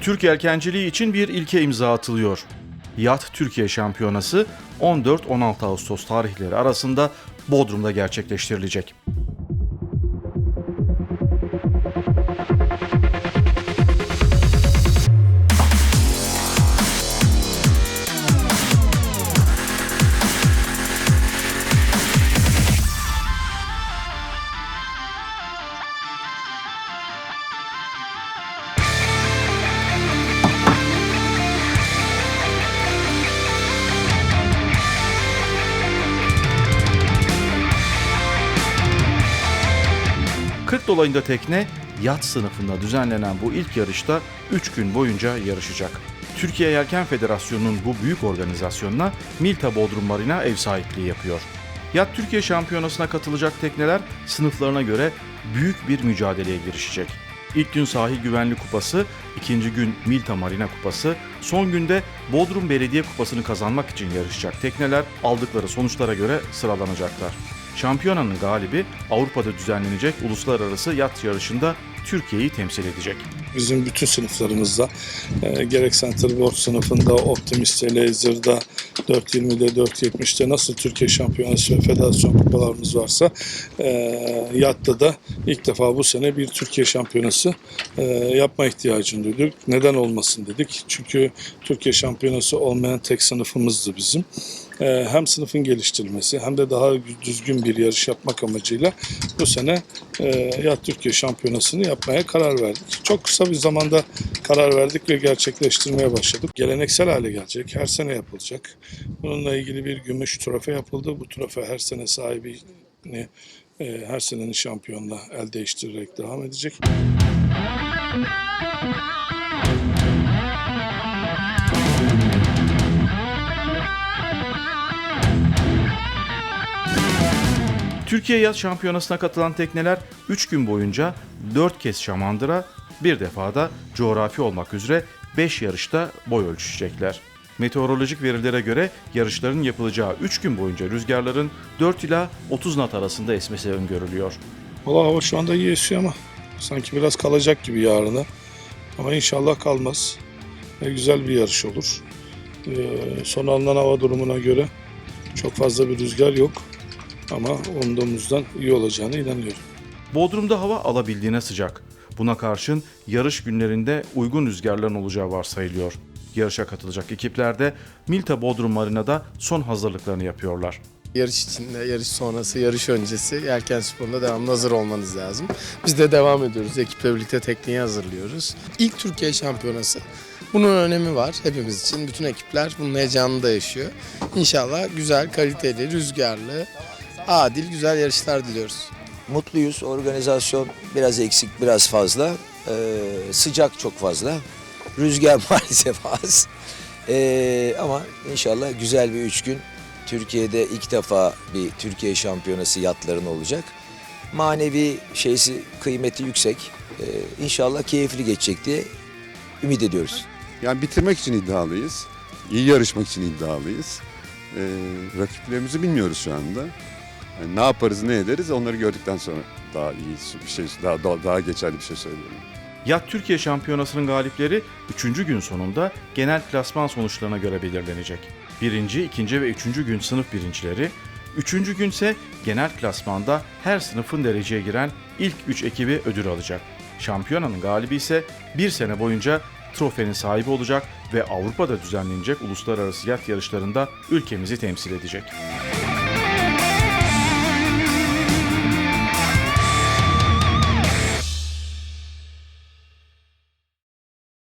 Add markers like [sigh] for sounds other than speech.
Türk yelkenciliği için bir ilke imza atılıyor. Yat Türkiye Şampiyonası 14-16 Ağustos tarihleri arasında Bodrum'da gerçekleştirilecek. Dolayında tekne yat sınıfında düzenlenen bu ilk yarışta 3 gün boyunca yarışacak. Türkiye Yelken Federasyonu'nun bu büyük organizasyonuna Milta Bodrum Marina ev sahipliği yapıyor. Yat Türkiye Şampiyonası'na katılacak tekneler sınıflarına göre büyük bir mücadeleye girişecek. İlk gün Sahil Güvenli Kupası, ikinci gün Milta Marina Kupası, son günde Bodrum Belediye Kupası'nı kazanmak için yarışacak tekneler aldıkları sonuçlara göre sıralanacaklar. Şampiyonanın galibi Avrupa'da düzenlenecek uluslararası yat yarışında Türkiye'yi temsil edecek. Bizim bütün sınıflarımızda e, gerek Centerboard sınıfında, Optimist Laser'da, 420'de, 470'te nasıl Türkiye Şampiyonası ve Federasyon kupalarımız varsa e, yatta da ilk defa bu sene bir Türkiye Şampiyonası e, yapma ihtiyacını duyduk. Neden olmasın dedik. Çünkü Türkiye Şampiyonası olmayan tek sınıfımızdı bizim. E, hem sınıfın geliştirilmesi hem de daha düzgün bir yarış yapmak amacıyla bu sene e, Yat Türkiye Şampiyonası'nı yapmaya karar verdik. Çok kısa bir zamanda karar verdik ve gerçekleştirmeye başladık. Geleneksel hale gelecek, her sene yapılacak. Bununla ilgili bir gümüş trofe yapıldı. Bu trofe her sene sahibini e, her senenin şampiyonla el değiştirerek devam edecek. Türkiye Yat Şampiyonası'na katılan tekneler 3 gün boyunca 4 kez şamandıra, bir defa da coğrafi olmak üzere 5 yarışta boy ölçüşecekler. Meteorolojik verilere göre yarışların yapılacağı 3 gün boyunca rüzgarların 4 ila 30 knot arasında esmesi öngörülüyor. Valla hava şu anda iyi esiyor ama sanki biraz kalacak gibi yarına. Ama inşallah kalmaz. Ve güzel bir yarış olur. Ee, son alınan hava durumuna göre çok fazla bir rüzgar yok. Ama umduğumuzdan iyi olacağına inanıyorum. Bodrum'da hava alabildiğine sıcak. Buna karşın yarış günlerinde uygun rüzgarların olacağı varsayılıyor. Yarışa katılacak ekipler de Milta Bodrum Marina'da son hazırlıklarını yapıyorlar. Yarış içinde, yarış sonrası, yarış öncesi yelken sporunda devamlı hazır olmanız lazım. Biz de devam ediyoruz. Ekiple birlikte tekneyi hazırlıyoruz. İlk Türkiye şampiyonası. Bunun önemi var hepimiz için. Bütün ekipler bunun heyecanını da yaşıyor. İnşallah güzel, kaliteli, rüzgarlı, adil, güzel yarışlar diliyoruz. Mutluyuz. Organizasyon biraz eksik, biraz fazla. Ee, sıcak çok fazla. Rüzgar [laughs] maalesef az. Ee, ama inşallah güzel bir üç gün. Türkiye'de ilk defa bir Türkiye şampiyonası yatların olacak. Manevi şeysi, kıymeti yüksek. Ee, inşallah keyifli geçecek diye ümit ediyoruz. Yani bitirmek için iddialıyız. İyi yarışmak için iddialıyız. Ee, rakiplerimizi bilmiyoruz şu anda. Yani ne yaparız, ne ederiz onları gördükten sonra daha iyi bir şey, daha daha, daha geçerli bir şey söyleyelim. Yat Türkiye Şampiyonası'nın galipleri 3. gün sonunda genel klasman sonuçlarına göre belirlenecek. Birinci, ikinci ve üçüncü gün sınıf birincileri, üçüncü günse genel klasmanda her sınıfın dereceye giren ilk üç ekibi ödül alacak. Şampiyonanın galibi ise bir sene boyunca trofenin sahibi olacak ve Avrupa'da düzenlenecek uluslararası yat yarışlarında ülkemizi temsil edecek.